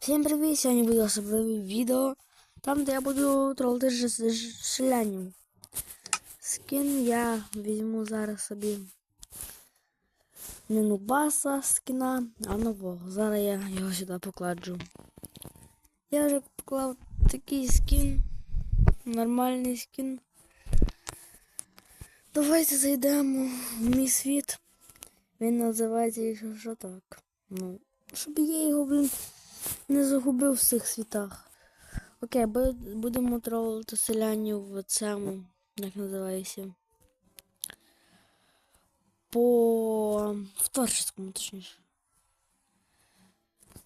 Всім привіт! Сьогодні буде особливе відео, там де я буду тролити з. Скін я візьму зараз собі не нубаса скіна, а нового. Зараз я його сюди покладу. Я вже поклав такий скін, нормальний скін. Давайте зайдемо в мій світ. Він називається, якщо що так. Ну, щоб я його, блін, не загубив в цих світах. Окей, будемо тролити селянів в цьому, як називається. По в творческому, точніше.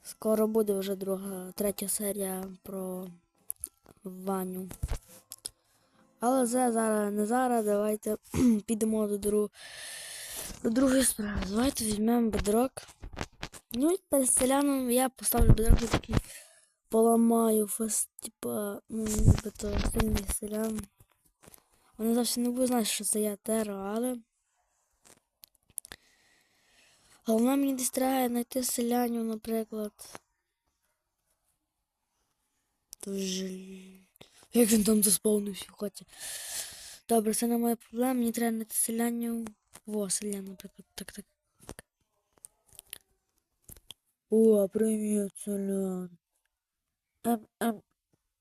Скоро буде вже друга, третя серія про Ваню. Але зараз не зараз. Давайте підемо до, друг... до другої справи. Давайте візьмемо бедрок. Ну і перед селяном я поставлю і такий поламаю фест, типа, ну, нібито сильний селян. Вони зовсім не будуть знати, що це я Теро, але. Головне мені десь треба знайти селянів, наприклад. Дуже... Як він там заспавнився хаті. Добре, це не моя проблема, мені треба знайти селянів. Во, селян, наприклад. Так, так. О, привіт, селян. Ем, ем,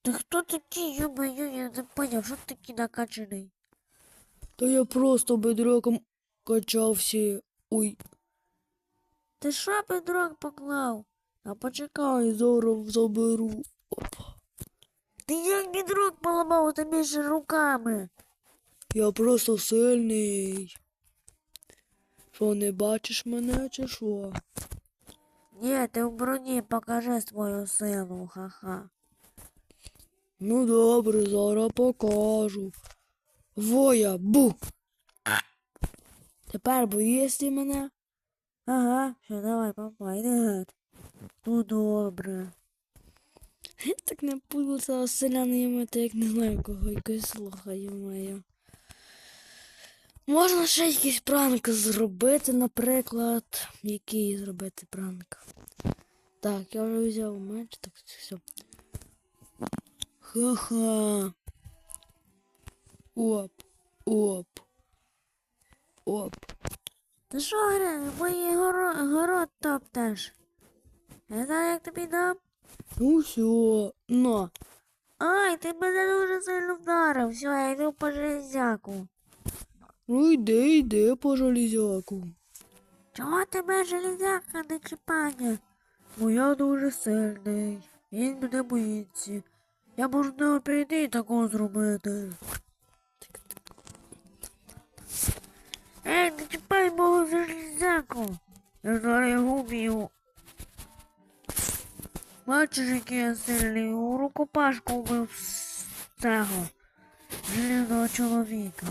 ти хто такий, ё-моё, я не поняв, що ти такий накачаний? Та я просто бедроком качався. Ой. Ти що бедрок поклав? А почекай, зараз заберу. Опа. Ти як бедрок поламав тобі ж руками? Я просто сильний. Що, не бачиш мене чи що? Ні, ти в броні покажи свою силу, ха-ха. Ну добре, зараз покажу. Воя, бу. Тепер боїшся мене? Ага, що давай, папа, йди. Ну добре. Я так не буду це селяними, та як не знаю кого якось слухаю моя. Можна ще якийсь пранк зробити, наприклад. Який зробити пранк? Так, я вже взяв меч, так все. Ха-ха. Оп, оп. Оп. Ти що, мої горо... город топташ? Я знаю, як тобі дам. Ну все, на. Ай, ти мене дуже сильно вдарив. Все, я йду по железяку. Ну йди, йди по железяку. Чого тебе железяка не чіпає? Бо я дуже сильний. Він мене боїться. Я можу нього прийти і такого зробити. Ей, не чіпай мого железяку. Я зараз його вб'ю. Бачиш, який я сильний, у рукопашку вбив з цього железного чоловіка.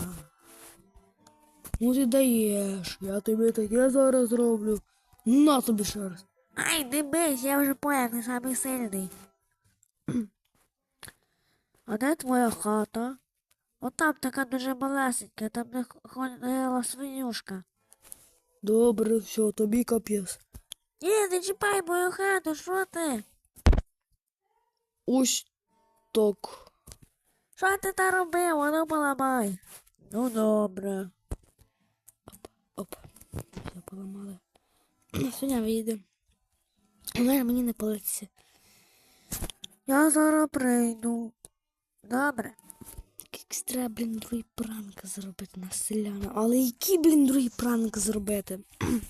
Ну ти даєш, я тобі таке зараз зроблю. На тобі ще раз. Ай, не бийся, я вже поняв, ти самий сильний. А де твоя хата? Отам така дуже малесенька, там х- ходила свинюшка. Добре, все, тобі капець. Ні, не чіпай мою хату, що ти? Ось так. Що ти там робив? Ану поламай. Ну добре. Поламали. Свиня вийде. Але мені не политься. Я зараз прийду. Добре. Треба, блін, другий пранк зробити на селяна. Але який, блін, другий пранк зробити?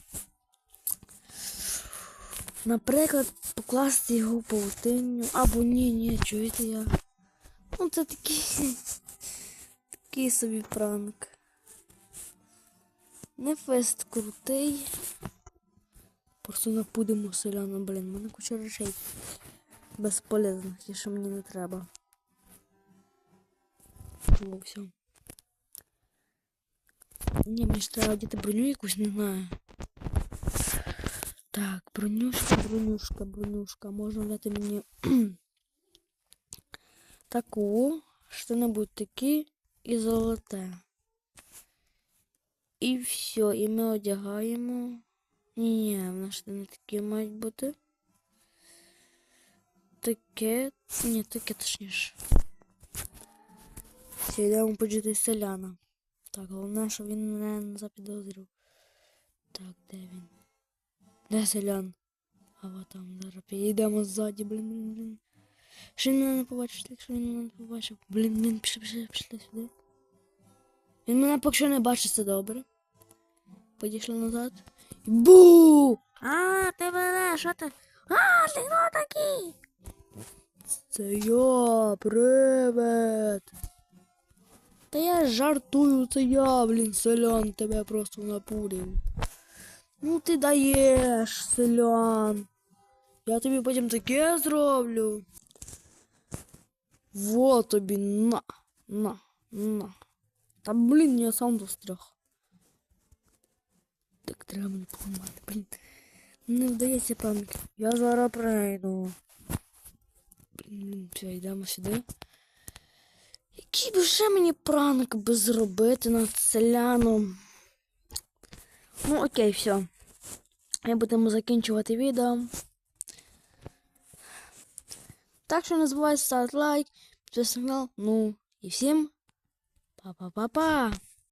Наприклад, покласти його в паутиню. Або ні, ні, чуєте я. Ну це такий. Такий собі пранк. Не фест крутий. Просто напудимо селяна, блін, в мене куча речей безполезних, ті, що мені не треба. Ну, все. Ні, мені ж треба одіти броню якусь, не знаю. Так, бронюшка, бронюшка, бронюшка. Можна дати мені таку, що-небудь такі і золоте. І все, і ми одягаємо. Ні, в нас не такі мають бути. таке. Ні, таке точніше. Все, йдемо почути селяна. Так, головне, щоб він не запідозрив. Так, де він? Де селян? А вот там зараз підійдемо ззаді, блін, блін, блін. Що він мене не побачив, якщо він мене не побачив. Блін, блін, пішли, пішли, пішли сюди. Він мене поки що не бачить, це добре. Підійшли назад. Бу! А, ти мене, що ти? А, ти хто такий? Це я, привет. Та я жартую, це я, блін, селян, тебе просто напурив. Ну ти даєш, селян. Я тобі потім таке зроблю. Вот тобі на, на, на. Та блін, я сам застряг. Так треба мене поламати, блін. Не вдається пам'ять. Я зараз прийду. Блін, все, йдемо сюди. Який би ще мені пранк би зробити над селяном? Ну, окей, все. Ми будемо закінчувати відео. Так що не забувайте ставити лайк, підписатися на канал. Ну і всім па-па-па-па!